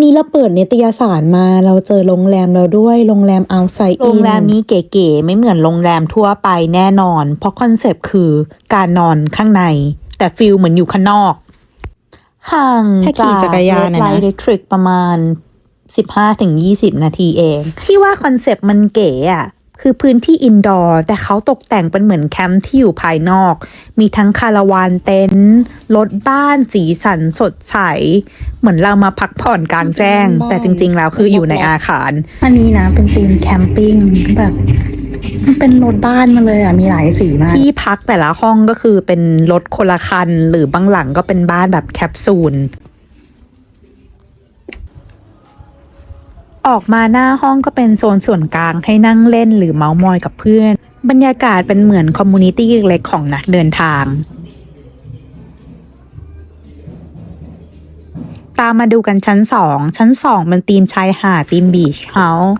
นี่เราเปิดนิตยสารมาเราเจอโรงแรมเราด้วยโรงแรมเอาไซอินโรงแรมนี้เก๋ๆไม่เหมือนโรงแรมทั่วไปแน่นอน เพราะคอนเซปต์คือการนอนข้างใน แต่ฟิลเหมือนอยู่ข้างนอก ห่างถ้าขี่จักรยานนะไลนะท์เดทริกประมาณ15ถึง20นาทีเอง ที่ว่าคอนเซปต์มันเก๋อะ คือพื้นที่อินดอร์ แต่เขาตกแต่งเป็นเหมือนแคมป์ที่อยู่ภายนอก มีทั้งคาราวานเต็นท์รถบ้านสีสันสดใส เหมือนเรามาพักผ่อนกลางแจ้ง แต่จริง ๆ แล้วคืออยู่ในอาคาร อันนี้นะเป็นธีมแคมปิ้งแบบมันเป็นรถบ้านมาเลยอะ มีหลายสีมาก ที่พักแต่ละห้องก็คือเป็นรถคนละคัน หรือบางหลังก็เป็นบ้านแบบแคปซูล ออกมาหน้าห้องก็เป็นโซนส่วนกลางให้นั่งเล่นหรือเมาส์มอยกับเพื่อน บรรยากาศเป็นเหมือนคอมมูนิตี้เล็กๆของนักเดินทาง ตามมาดูกันชั้นสอง ชั้นสองเป็นธีมชายหาดธีมบีชเฮาส์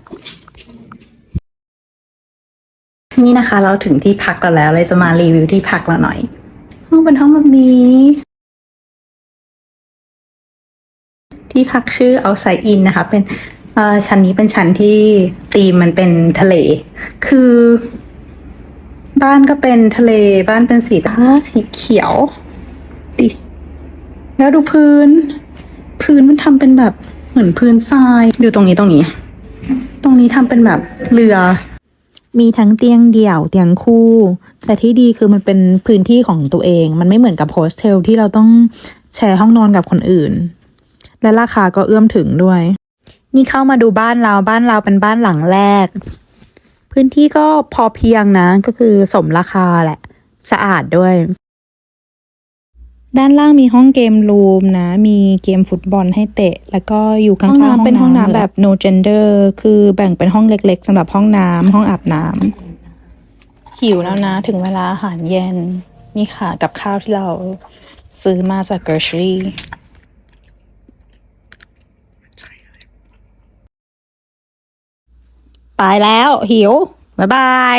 นี่นะคะเราถึงที่พักกันแล้วเลยจะมารีวิวที่พักเราหน่อย ห้องเป็นห้องแบบนี้ ที่พักชื่อเอาไซอินนะคะ เป็น เอ่อชั้นนี้เป็นชั้นที่ตีมมันเป็นทะเล คือ บ้านก็เป็นทะเลบ้านเป็นสีฟ้าสีเขียวดิแล้วดูพื้น พื้นมันทำเป็นแบบเหมือนพื้นทรายดูตรงนี้ตรงนี้ ตรงนี้ทำเป็นแบบเรือ มีทั้งเตียงเดี่ยวเตียงคู่ แต่ที่ดีคือมันเป็นพื้นที่ของตัวเอง มันไม่เหมือนกับโฮสเทลที่เราต้องแชร์ห้องนอนกับคนอื่น และราคาก็เอื้อมถึงด้วย นี่เข้ามาดูบ้านเราบ้านเราเป็นบ้านหลังแรก พื้นที่ก็พอเพียงนะ ก็คือสมราคาแหละ สะอาดด้วย ด้านล่างมีห้องเกมรูมนะ มีเกมฟุตบอลให้เตะ แล้วก็อยู่ข้างๆห้องน้ำเป็นห้องน้ำแบบ no gender คือแบ่งเป็นห้องเล็กๆสำหรับห้องน้ำห้องอาบน้ำหิวแล้วนะ ถึงเวลาอาหารเย็น นี่ค่ะกับข้าวที่เราซื้อมาจาก grocery ไปแล้วหิว บ๊ายบาย